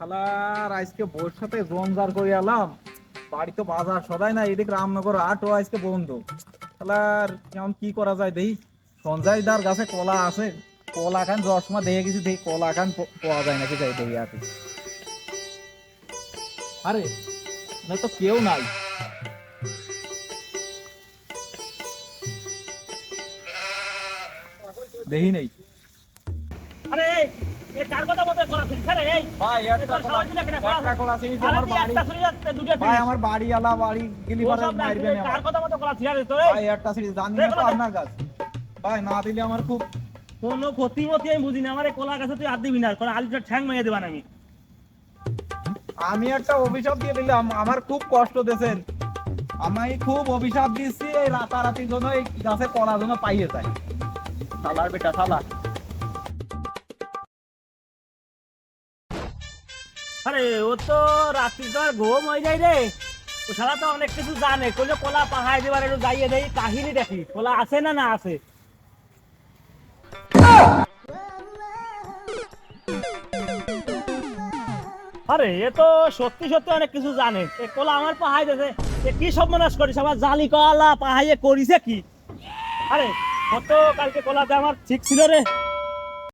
শালার, আজকে বউর সাথে জঞ্জার করে এলাম। বাড়ি তো বাজার, সদাই না, এদিকে রামনগর হাট ও আজকে বন্ধ। শালার, কেমন কি করা যায় দেখি। সঞ্জয় দার গাছে কলা আছে, কলা খান যাওয়ার দেখে গেছি, দেখি কলা খান পাওয়া যায় নাকি যাই দেখি আছে আরে, না তো কেউ নাই। দেখি নেই। আমার বাড়ি আলা বাড়ি গেলি। আপনার কাছে। ভাই না দিলে আমার খুব কোনো ক্ষতি মতি আমি বুঝি না আমার কলা গাছে তুই হাত দিবি না কারণ আলুটা ঠ্যাং দেবান আমি। আমি একটা অভিশাপ দিয়ে দিলাম আমার খুব কষ্ট দিয়েছেন। আমি খুব অভিশাপ দিচ্ছি এই রাতারাতির জন্য এই গাছে কলা জন্য পাইয়ে যায়। সালার বেটা সালা। আরে, ও তো রাত্রি তো আর ঘুম হয়ে যায় রে। ও সারা তো অনেক কিছু জানে। কইলে কলা পাহাড় দেবার একটু যাইয়ে দেই, কাহিনী দেখি। কলা আছে না না আছে? আরে, এ তো সত্যি সত্যি অনেক কিছু জানে। এ কলা আমার পাহাড় দেছে এ কি সর্বনাশ করিস? আমার জালি কলা পাহাড়ে করিছে কি? আরে, কত কালকে কলাতে আমার ঠিক ছিল রে।